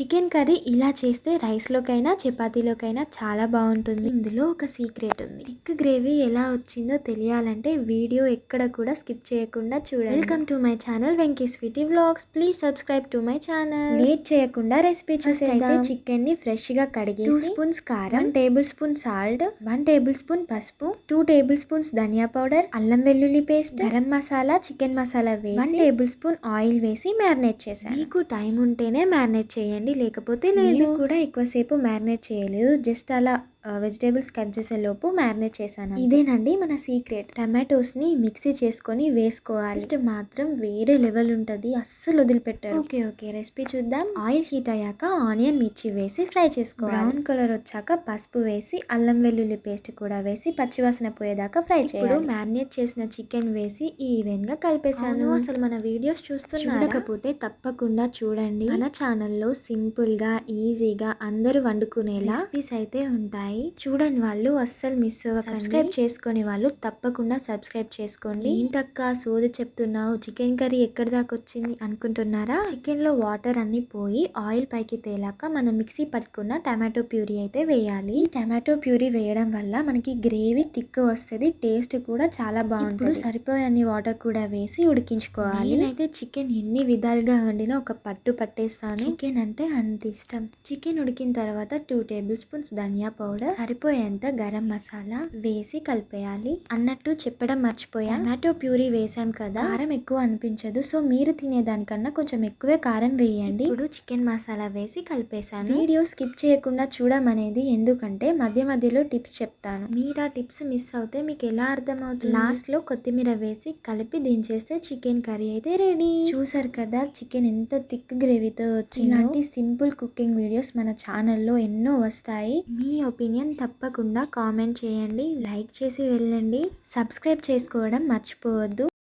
Chicken curry ఇలా చేస్తే రైస్లోకైనా చపాతీలోకైనా చాలా బాగుంటుంది. ఇందులో ఒక సీక్రెట్ ఉంది. థిక్ గ్రేవీ ఎలా వచ్చిందో తెలియాలంటే వీడియో ఎక్కడ కూడా స్కిప్ చేయకుండా చూడండి. Welcome to my channel Venky sweety vlogs. Please subscribe to my channel. Late చేయకుండా రెసిపీ చూసేద్దాం. చికెన్ని ఫ్రెష్గా కడిగి టూ స్పూన్స్ కారం table spoon salt one table spoon పసుపు టూ టేబుల్ స్పూన్స్ ధనియా పౌడర్ అల్లం వెల్లుల్లి పేస్ట్ గరం మసాలా చికెన్ మసాలా వేసి వన్ టేబుల్ స్పూన్ ఆయిల్ వేసి మ్యారినేట్ చేశాను. మీకు టైం ఉంటేనే మ్యారినేట్ చేయండి. లేకపోతే లేదు. కూడా ఎక్కువసేపు మ్యారినేట్ చేయలేదు. జస్ట్ అలా వెజిటేబుల్స్ కట్ చేసే లోపు మ్యారినేట్ చేశాను ఇదేనండి మన సీక్రెట్. టమాటోస్ని మిక్సీ చేసుకొని వేసుకోవాలి. Taste మాత్రం వేరే లెవెల్ ఉంటుంది. అస్సలు వదిలిపెట్టారు. Okay okay. రెసిపీ చూద్దాం. ఆయిల్ హీట్ అయ్యాక ఆనియన్ మిర్చి వేసి ఫ్రై చేసుకోవాలి. బ్రౌన్ కలర్ వచ్చాక పసుపు వేసి అల్లం వెల్లుల్లి పేస్ట్ కూడా వేసి పచ్చివాసన పోయేదాకా ఫ్రై చేయాలి. మ్యారినేట్ చేసిన చికెన్ వేసి ఈవెన్గా కలిపేశాను. అసలు మన వీడియోస్ చూస్తున్నారు? చూడకపోతే తప్పకుండా చూడండి. మన ఛానల్లో సింపుల్గా ఈజీగా అందరూ వండుకునేలా రెసిపీస్ అయితే ఉంటాయి. చూడని వాళ్ళు అస్సలు మిస్ అవ్వకండి. సబ్స్క్రైబ్ చేసుకునే వాళ్ళు తప్పకుండా సబ్స్క్రైబ్ చేసుకోండి. ఏంటక్క సోది చెప్తున్నావు? చికెన్ కర్రీ ఎక్కడి దాకా వచ్చింది అనుకుంటున్నారా? చికెన్లో వాటర్ అన్ని పోయి ఆయిల్ పైకి తేలాక మనం మిక్సీ పట్టుకున్న టమాటో ప్యూరీ అయితే వేయాలి. టమాటో ప్యూరీ వేయడం వల్ల మనకి గ్రేవీ థిక్ వస్తుంది టేస్ట్ కూడా చాలా బాగుంటుంది. సరిపోయే వాటర్ కూడా వేసి ఉడికించుకోవాలి. నేనైతే చికెన్ ఎన్ని విధాలుగా వండినా ఒక పట్టు పట్టేస్తాను. చికెన్ అంటే అంత ఇష్టం. చికెన్ ఉడికిన తర్వాత టూ టేబుల్ స్పూన్స్ ధనియా పౌడర్ సరిపోయేంత గరం మసాలా వేసి కలిపేయాలి. అన్నట్టు చెప్పడం మర్చిపోయా. టమాటో ప్యూరీ వేసాం కదా కారం ఎక్కువ అనిపించదు. సో మీరు తినేదానికన్నా కొంచెం ఎక్కువే కారం వేయండి. ఇప్పుడు చికెన్ మసాలా వేసి కలిపేశాను. వీడియో స్కిప్ చేయకుండా చూడమనేది ఎందుకంటే మధ్య మధ్యలో టిప్స్ చెప్తాను. మీరు ఆ టిప్స్ మిస్ అవుతే మీకు ఎలా అర్థమవుతుంది? లాస్ట్లో కొత్తిమీర వేసి కలిపి దించేస్తే చికెన్ కర్రీ అయితే రెడీ. చూసారు కదా చికెన్ ఎంత థిక్ గ్రేవీతో వచ్చి ఇలాంటి సింపుల్ కుకింగ్ వీడియోస్ మన ఛానల్లో ఎన్నో వస్తాయి. మీ ఒపీనియన్ తప్పకుండా కామెంట్ చేయండి లైక్ చేసి వెళ్ళండి. సబ్స్క్రైబ్ చేసుకోవడం మర్చిపోవద్దు.